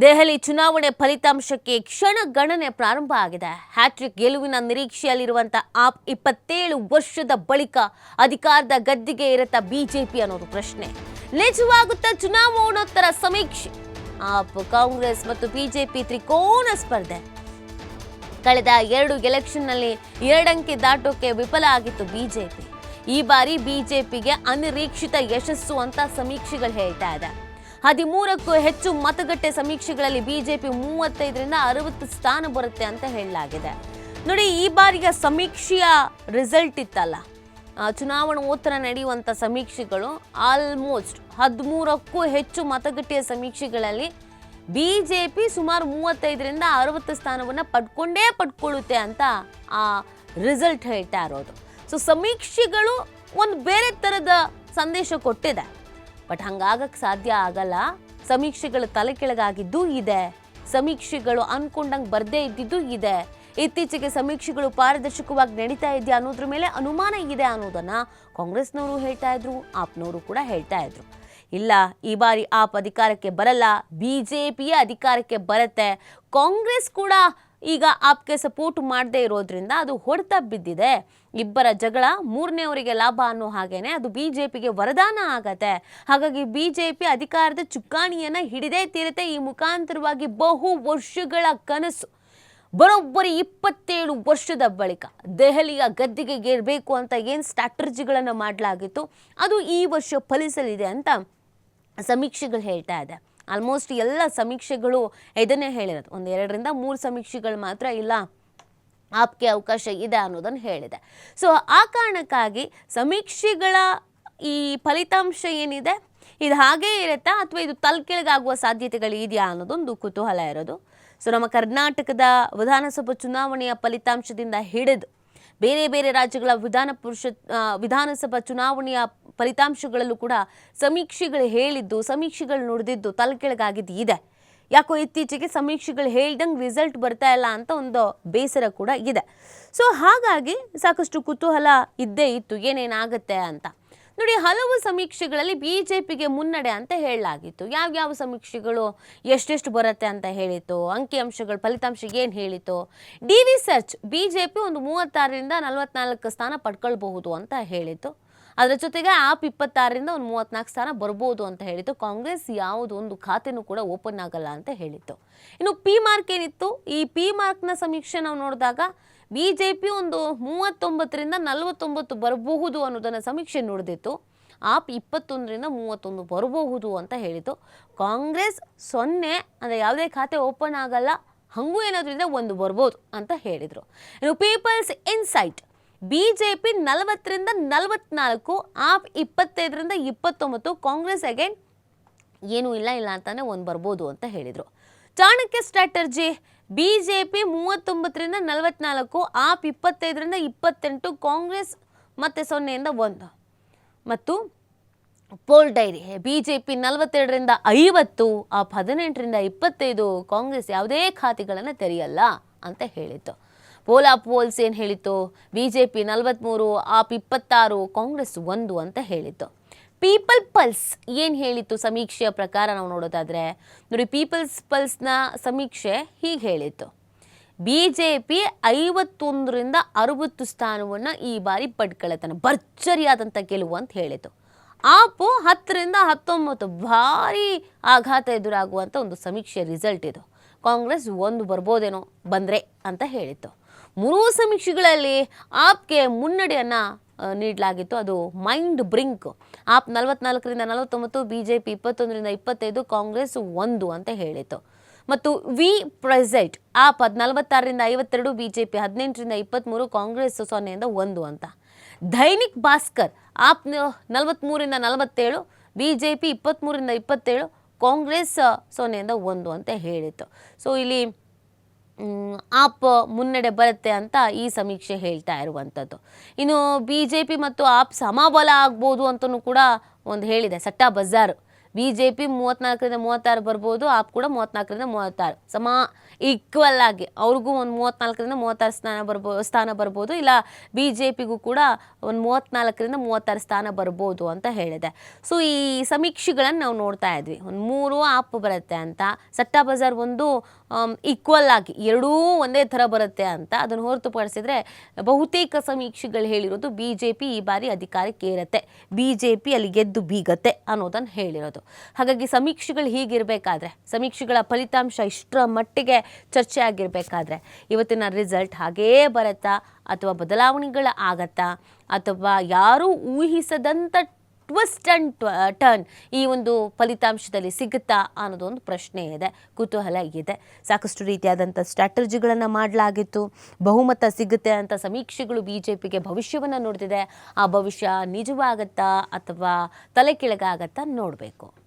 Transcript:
ದೆಹಲಿ ಚುನಾವಣೆ ಫಲಿತಾಂಶಕ್ಕೆ ಕ್ಷಣ ಗಣನೆ ಪ್ರಾರಂಭ ಆಗಿದೆ. ಹ್ಯಾಟ್ರಿಕ್ ಗೆಲುವಿನ ನಿರೀಕ್ಷೆಯಲ್ಲಿರುವಂಥ ಆಪ್ ಇಪ್ಪತ್ತೇಳು ವರ್ಷದ ಬಳಿಕ ಅಧಿಕಾರದ ಗದ್ದಿಗೆ ಇರತ್ತ ಬಿಜೆಪಿ ಅನ್ನೋದು ಪ್ರಶ್ನೆ. ನಿಜವಾಗುತ್ತಾ ಚುನಾವಣೋತ್ತರ ಸಮೀಕ್ಷೆ? ಆಪ್ ಕಾಂಗ್ರೆಸ್ ಮತ್ತು ಬಿಜೆಪಿ ತ್ರಿಕೋನ ಸ್ಪರ್ಧೆ. ಕಳೆದ ಎರಡು ಎಲೆಕ್ಷನ್ನಲ್ಲಿ ಎರಡಂಕೆ ದಾಟೋಕೆ ವಿಫಲ ಆಗಿತ್ತು ಬಿಜೆಪಿ. ಈ ಬಾರಿ ಬಿಜೆಪಿಗೆ ಅನಿರೀಕ್ಷಿತ ಯಶಸ್ಸು ಅಂತ ಸಮೀಕ್ಷೆಗಳು ಹೇಳ್ತಾ ಇದೆ. ಹದಿಮೂರಕ್ಕೂ ಹೆಚ್ಚು ಮತಗಟ್ಟೆ ಸಮೀಕ್ಷೆಗಳಲ್ಲಿ ಬಿಜೆಪಿ ಮೂವತ್ತೈದರಿಂದ ಅರವತ್ತು ಸ್ಥಾನ ಬರುತ್ತೆ ಅಂತ ಹೇಳಲಾಗಿದೆ. ನೋಡಿ, ಈ ಬಾರಿಯ ಸಮೀಕ್ಷೆಯ ರಿಸಲ್ಟ್ ಇತ್ತಲ್ಲ. ಚುನಾವಣೋತ್ತರ ನಡೆಯುವಂಥ ಸಮೀಕ್ಷೆಗಳು ಆಲ್ಮೋಸ್ಟ್ ಹದಿಮೂರಕ್ಕೂ ಹೆಚ್ಚು ಮತಗಟ್ಟೆಯ ಸಮೀಕ್ಷೆಗಳಲ್ಲಿ ಬಿಜೆಪಿ ಸುಮಾರು ಮೂವತ್ತೈದರಿಂದ ಅರವತ್ತು ಸ್ಥಾನವನ್ನು ಪಡ್ಕೊಂಡೇ ಪಡ್ಕೊಳ್ಳುತ್ತೆ ಅಂತ ಆ ರಿಸಲ್ಟ್ ಹೇಳ್ತಾ ಇರೋದು. ಸೊ ಸಮೀಕ್ಷೆಗಳು ಒಂದು ಬೇರೆ ಥರದ ಸಂದೇಶ ಕೊಟ್ಟಿದೆ. ಬಟ್ ಹಂಗಾಗಕ್ಕೆ ಸಾಧ್ಯ ಆಗಲ್ಲ. ಸಮೀಕ್ಷೆಗಳು ತಲೆ ಕೆಳಗಾಗಿದ್ದು ಇದೆ. ಸಮೀಕ್ಷೆಗಳು ಅನ್ಕೊಂಡಂಗೆ ಬರ್ದೇ ಇದ್ದಿದ್ದು ಇದೆ. ಇತ್ತೀಚೆಗೆ ಸಮೀಕ್ಷೆಗಳು ಪಾರದರ್ಶಕವಾಗಿ ನಡೀತಾ ಇದೆಯಾ ಅನ್ನೋದ್ರ ಮೇಲೆ ಅನುಮಾನ ಇದೆ ಅನ್ನೋದನ್ನ ಕಾಂಗ್ರೆಸ್ನವರು ಹೇಳ್ತಾ ಇದ್ರು, ಆಪ್ನವರು ಕೂಡ ಹೇಳ್ತಾ ಇದ್ರು. ಇಲ್ಲ, ಈ ಬಾರಿ ಆಪ್ ಅಧಿಕಾರಕ್ಕೆ ಬರಲ್ಲ, ಬಿಜೆಪಿಯ ಅಧಿಕಾರಕ್ಕೆ ಬರುತ್ತೆ. ಕಾಂಗ್ರೆಸ್ ಕೂಡ ಈಗ ಆಪ್ಗೆ ಸಪೋರ್ಟ್ ಮಾಡದೇ ಇರೋದ್ರಿಂದ ಅದು ಹೊಡೆತ ಬಿದ್ದಿದೆ. ಇಬ್ಬರ ಜಗಳ ಮೂರನೇವರಿಗೆ ಲಾಭ ಅನ್ನೋ ಹಾಗೇನೆ ಅದು ಬಿಜೆಪಿಗೆ ವರದಾನ ಆಗತ್ತೆ. ಹಾಗಾಗಿ ಬಿಜೆಪಿ ಅಧಿಕಾರದ ಚುಕ್ಕಾಣಿಯನ್ನು ಹಿಡಿದೇ ತೀರುತ್ತೆ. ಈ ಮುಖಾಂತರವಾಗಿ ಬಹು ವರ್ಷಗಳ ಕನಸು. ಬರೋಬ್ಬರಿ ಇಪ್ಪತ್ತೇಳು ವರ್ಷದ ಬಳಿಕ ದೆಹಲಿಯ ಗದ್ದಿಗೆ ಗೆಲ್ಲಬೇಕು ಅಂತ ಏನು ಸ್ಟ್ರಾಟರ್ಜಿಗಳನ್ನು ಮಾಡಲಾಗಿತ್ತು, ಅದು ಈ ವರ್ಷ ಫಲಿಸಲಿದೆ ಅಂತ ಸಮೀಕ್ಷೆಗಳು ಹೇಳ್ತಾ ಇದೆ. ಆಲ್ಮೋಸ್ಟ್ ಎಲ್ಲ ಸಮೀಕ್ಷೆಗಳು ಇದನ್ನೇ ಹೇಳಿರೋದು. ಒಂದು ಎರಡರಿಂದ ಮೂರು ಸಮೀಕ್ಷೆಗಳು ಮಾತ್ರ ಇಲ್ಲ, ಆಪ್ಗೆ ಅವಕಾಶ ಇದೆ ಅನ್ನೋದನ್ನು ಹೇಳಿದೆ. ಸೊ ಆ ಕಾರಣಕ್ಕಾಗಿ ಸಮೀಕ್ಷೆಗಳ ಈ ಫಲಿತಾಂಶ ಏನಿದೆ? ಇದು ಹಾಗೇ ಇರುತ್ತಾ ಅಥವಾ ಇದು ತಲೆಕೆಳಗಾಗುವ ಸಾಧ್ಯತೆಗಳು ಇದೆಯಾ ಅನ್ನೋದೊಂದು ಕುತೂಹಲ ಇರೋದು. ಸೊ ನಮ್ಮ ಕರ್ನಾಟಕದ ವಿಧಾನಸಭಾ ಚುನಾವಣೆಯ ಫಲಿತಾಂಶದಿಂದ ಹಿಡಿದು ಬೇರೆ ಬೇರೆ ರಾಜ್ಯಗಳ ವಿಧಾನ ಪರಿಷತ್ ವಿಧಾನಸಭಾ ಚುನಾವಣೆಯ ಫಲಿತಾಂಶಗಳಲ್ಲೂ ಕೂಡ ಸಮೀಕ್ಷೆಗಳು ಹೇಳಿದ್ದು, ಸಮೀಕ್ಷೆಗಳು ನುಡಿದಿದ್ದು ತಲೆಕೆಳಗಾಗಿದ್ದು ಇದೆ. ಯಾಕೋ ಇತ್ತೀಚೆಗೆ ಸಮೀಕ್ಷೆಗಳು ಹೇಳ್ದಂಗೆ ರಿಸಲ್ಟ್ ಬರ್ತಾ ಇಲ್ಲ ಅಂತ ಒಂದು ಬೇಸರ ಕೂಡ ಇದೆ. ಸೊ ಹಾಗಾಗಿ ಸಾಕಷ್ಟು ಕುತೂಹಲ ಇದ್ದೇ ಇತ್ತು, ಏನೇನಾಗುತ್ತೆ ಅಂತ. ನೋಡಿ, ಹಲವು ಸಮೀಕ್ಷೆಗಳಲ್ಲಿ ಬಿ ಜೆ ಪಿಗೆ ಮುನ್ನಡೆ ಅಂತ ಹೇಳಲಾಗಿತ್ತು. ಯಾವ್ಯಾವ ಸಮೀಕ್ಷೆಗಳು ಎಷ್ಟೆಷ್ಟು ಬರುತ್ತೆ ಅಂತ ಹೇಳಿತ್ತು ಅಂಕಿಅಂಶಗಳು ಫಲಿತಾಂಶ ಏನು ಹೇಳಿತ್ತು? D V search B J P ಒಂದು ಮೂವತ್ತಾರರಿಂದ ನಲವತ್ನಾಲ್ಕು ಸ್ಥಾನ ಪಡ್ಕೊಳ್ಬಹುದು ಅಂತ ಹೇಳಿತ್ತು. ಅದರ ಜೊತೆಗೆ ಆಪ್ ಇಪ್ಪತ್ತಾರರಿಂದ ಒಂದು ಮೂವತ್ನಾಲ್ಕು ಸ್ಥಾನ ಬರ್ಬೋದು ಅಂತ ಹೇಳಿತ್ತು. ಕಾಂಗ್ರೆಸ್ ಯಾವುದು ಒಂದು ಖಾತೆನೂ ಕೂಡ ಓಪನ್ ಆಗಲ್ಲ ಅಂತ ಹೇಳಿತ್ತು. ಇನ್ನು ಪಿ ಮಾರ್ಕ್ ಏನಿತ್ತು? ಈ ಪಿ ಮಾರ್ಕ್ನ ಸಮೀಕ್ಷೆ ನಾವು ನೋಡಿದಾಗ ಬಿ ಜೆ ಪಿ ಒಂದು ಮೂವತ್ತೊಂಬತ್ತರಿಂದ ನಲವತ್ತೊಂಬತ್ತು ಬರಬಹುದು ಅನ್ನೋದನ್ನು ಸಮೀಕ್ಷೆ ನೋಡಿದಿತ್ತು. ಆಪ್ ಇಪ್ಪತ್ತೊಂದರಿಂದ ಮೂವತ್ತೊಂದು ಬರಬಹುದು ಅಂತ ಹೇಳಿತು ಕಾಂಗ್ರೆಸ್ ಸೊನ್ನೆ ಅಂದರೆ ಯಾವುದೇ ಖಾತೆ ಓಪನ್ ಆಗಲ್ಲ, ಹಂಗೂ ಏನಾದ್ರೂ ಇದ್ರೆ ಒಂದು ಬರ್ಬೋದು ಅಂತ ಹೇಳಿದರು. ಇನ್ನು people's insight B J P ನಲವತ್ತರಿಂದ ನಲವತ್ನಾಲ್ಕು, ಆಪ್ ಇಪ್ಪತ್ತೈದರಿಂದ ಇಪ್ಪತ್ತೊಂಬತ್ತು, ಕಾಂಗ್ರೆಸ್ ಅಗೇನ್ ಏನೂ ಇಲ್ಲ ಇಲ್ಲ ಅಂತಲೇ ಒಂದು ಬರ್ಬೋದು ಅಂತ ಹೇಳಿದರು. Chanakya strategy B J P ಮೂವತ್ತೊಂಬತ್ತರಿಂದ ನಲವತ್ನಾಲ್ಕು, ಆಪ್ ಇಪ್ಪತ್ತೈದರಿಂದ ಇಪ್ಪತ್ತೆಂಟು, ಕಾಂಗ್ರೆಸ್ ಮತ್ತು ಸೊನ್ನೆಯಿಂದ ಒಂದು. ಮತ್ತು poll diary B J P ನಲವತ್ತೆರಡರಿಂದ ಐವತ್ತು, ಆಪ್ ಹದಿನೆಂಟರಿಂದ ಇಪ್ಪತ್ತೈದು, ಕಾಂಗ್ರೆಸ್ ಯಾವುದೇ ಖಾತೆಗಳನ್ನು ತೆರೆಯಲ್ಲ ಅಂತ ಹೇಳಿತ್ತು. ಪೋಲಾ ಪೋಲ್ಸ್ ಏನು ಹೇಳಿತ್ತು? ಬಿ ಜೆ ಪಿ ನಲವತ್ತ್ಮೂರು ಆಪ್ ಇಪ್ಪತ್ತಾರು, ಕಾಂಗ್ರೆಸ್ ಒಂದು ಅಂತ ಹೇಳಿತ್ತು. ಪೀಪಲ್ ಪಲ್ಸ್ ಏನು ಹೇಳಿತ್ತು ಸಮೀಕ್ಷೆಯ ಪ್ರಕಾರ ನಾವು ನೋಡೋದಾದರೆ, ನೋಡಿ ಪೀಪಲ್ಸ್ ಪಲ್ಸ್ನ ಸಮೀಕ್ಷೆ ಹೀಗೆ ಹೇಳಿತ್ತು. ಬಿ ಜೆ ಪಿ ಐವತ್ತೊಂದರಿಂದ ಅರವತ್ತು ಸ್ಥಾನವನ್ನು ಈ ಬಾರಿ ಪಡ್ಕೊಳ್ಳುತ್ತಾನೆ ಭರ್ಜರಿಯಾದಂಥ ಗೆಲುವು ಅಂತ ಹೇಳಿತು ಆಪು ಹತ್ತರಿಂದ ಹತ್ತೊಂಬತ್ತು ಭಾರಿ ಆಘಾತ ಎದುರಾಗುವಂಥ ಒಂದು ಸಮೀಕ್ಷೆ ರಿಸಲ್ಟ್ ಇದು. ಕಾಂಗ್ರೆಸ್ ಒಂದು ಬರ್ಬೋದೇನೋ ಬಂದರೆ ಅಂತ ಹೇಳಿತ್ತು. ಮೂರೂ ಸಮೀಕ್ಷೆಗಳಲ್ಲಿ ಆಪ್ಗೆ ಮುನ್ನಡೆಯನ್ನು ನೀಡಲಾಗಿತ್ತು. ಅದು ಮೈಂಡ್ ಬ್ರಿಂಕ್ ಆಪ್ ನಲವತ್ನಾಲ್ಕರಿಂದ ನಲವತ್ತೊಂಬತ್ತು ಬಿ ಜೆ ಪಿ ಇಪ್ಪತ್ತೊಂದರಿಂದ ಇಪ್ಪತ್ತೈದು, ಕಾಂಗ್ರೆಸ್ ಒಂದು ಅಂತ ಹೇಳಿತ್ತು ಮತ್ತು ವಿ ಪ್ರೆಸೆಂಟ್ ಆಪ್ ಅದು ನಲವತ್ತಾರರಿಂದ ಐವತ್ತೆರಡು ಬಿ ಜೆ ಪಿ ಹದಿನೆಂಟರಿಂದ ಇಪ್ಪತ್ತ್ಮೂರು ಕಾಂಗ್ರೆಸ್ ಸೊನ್ನೆಯಿಂದ ಒಂದು ಅಂತ. ದೈನಿಕ್ ಭಾಸ್ಕರ್ ಆಪ್ ನಲವತ್ತ್ಮೂರಿಂದ ನಲವತ್ತೇಳು ಬಿ ಜೆ ಪಿ ಇಪ್ಪತ್ತ್ಮೂರಿಂದ ಇಪ್ಪತ್ತೇಳು, ಕಾಂಗ್ರೆಸ್ ಸೊನ್ನೆಯಿಂದ ಒಂದು ಅಂತ ಹೇಳಿತ್ತು ಸೊ ಇಲ್ಲಿ ಆಪ್ ಮುನ್ನಡೆ ಬರುತ್ತೆ ಅಂತ ಈ ಸಮೀಕ್ಷೆ ಹೇಳ್ತಾ ಇರುವಂಥದ್ದು ಇನ್ನು ಬಿ ಜೆ ಪಿ ಮತ್ತು ಆಪ್ ಸಮಬಲ ಆಗ್ಬೋದು ಅಂತಲೂ ಕೂಡ ಒಂದು ಹೇಳಿದೆ, Satta Bazar. B J P ಮೂವತ್ನಾಲ್ಕರಿಂದ ಮೂವತ್ತಾರು ಬರ್ಬೋದು, ಆಪ್ ಕೂಡ ಮೂವತ್ನಾಲ್ಕರಿಂದ ಮೂವತ್ತಾರು. ಸಮ ಈಕ್ವಲ್ ಆಗಿ. ಅವ್ರಿಗೂ ಒಂದು ಮೂವತ್ನಾಲ್ಕರಿಂದ ಮೂವತ್ತಾರು ಸ್ಥಾನ ಬರ್ಬೋ, ಸ್ಥಾನ ಬರ್ಬೋದು, ಇಲ್ಲ ಬಿ ಜೆ ಪಿಗೂ ಕೂಡ ಒಂದು ಮೂವತ್ನಾಲ್ಕರಿಂದ ಮೂವತ್ತಾರು ಸ್ಥಾನ ಬರ್ಬೋದು ಅಂತ ಹೇಳಿದೆ. ಸೊ ಈ ಸಮೀಕ್ಷೆಗಳನ್ನು ನಾವು ನೋಡ್ತಾ ಇದ್ವಿ. ಒಂದು ಮೂರು ಆಪ್ ಬರುತ್ತೆ ಅಂತ. ಸಟ್ಟಾ ಬಜಾರ್ ಒಂದು ಈಕ್ವಲ್ ಆಗಿ. ಎರಡೂ ಒಂದೇ ಥರ ಬರುತ್ತೆ ಅಂತ. ಅದನ್ನು ಹೊರತುಪಡಿಸಿದ್ರೆ ಬಹುತೇಕ ಸಮೀಕ್ಷೆಗಳು ಹೇಳಿರೋದು ಬಿ ಜೆ ಪಿ ಈ ಬಾರಿ ಅಧಿಕಾರಕ್ಕೆ ಏರತ್ತೆ ಬಿ ಜೆ ಪಿ ಅಲ್ಲಿ ಗೆದ್ದು ಬೀಗತ್ತೆ ಅನ್ನೋದನ್ನು ಹೇಳಿರೋದು. ಹಾಗಾಗಿ ಸಮೀಕ್ಷೆಗಳು ಹೀಗಿರಬೇಕಾದ್ರೆ, ಸಮೀಕ್ಷೆಗಳ ಫಲಿತಾಂಶ ಇಷ್ಟರ ಮಟ್ಟಿಗೆ ಚರ್ಚೆ ಆಗಿರಬೇಕಾದ್ರೆ ಇವತ್ತಿನ ರಿಸಲ್ಟ್ ಹಾಗೇ ಬರುತ್ತಾ ಅಥವಾ ಬದಲಾವಣೆಗಳು ಆಗತ್ತಾ ಅಥವಾ ಯಾರೂ ಊಹಿಸದಂಥ ಟ್ವಿಸ್ಟ್ ಆ್ಯಂಡ್ ಟರ್ನ್ ಈ ಒಂದು ಫಲಿತಾಂಶದಲ್ಲಿ ಸಿಗುತ್ತಾ ಅನ್ನೋದೊಂದು ಪ್ರಶ್ನೆ ಇದೆ, ಕುತೂಹಲ ಇದೆ. ಸಾಕಷ್ಟು ರೀತಿಯಾದಂಥ ಸ್ಟ್ರಾಟಜಿಗಳನ್ನು ಮಾಡಲಾಗಿತ್ತು. ಬಹುಮತ ಸಿಗುತ್ತೆ ಅಂತ ಸಮೀಕ್ಷೆಗಳು ಬಿ ಜೆ ಪಿಗೆ ಭವಿಷ್ಯವನ್ನು ನೋಡ್ತಿದೆ. ಆ ಭವಿಷ್ಯ ನಿಜವಾಗತ್ತಾ ಅಥವಾ ತಲೆ ಕೆಳಗಾಗತ್ತಾ ನೋಡಬೇಕು.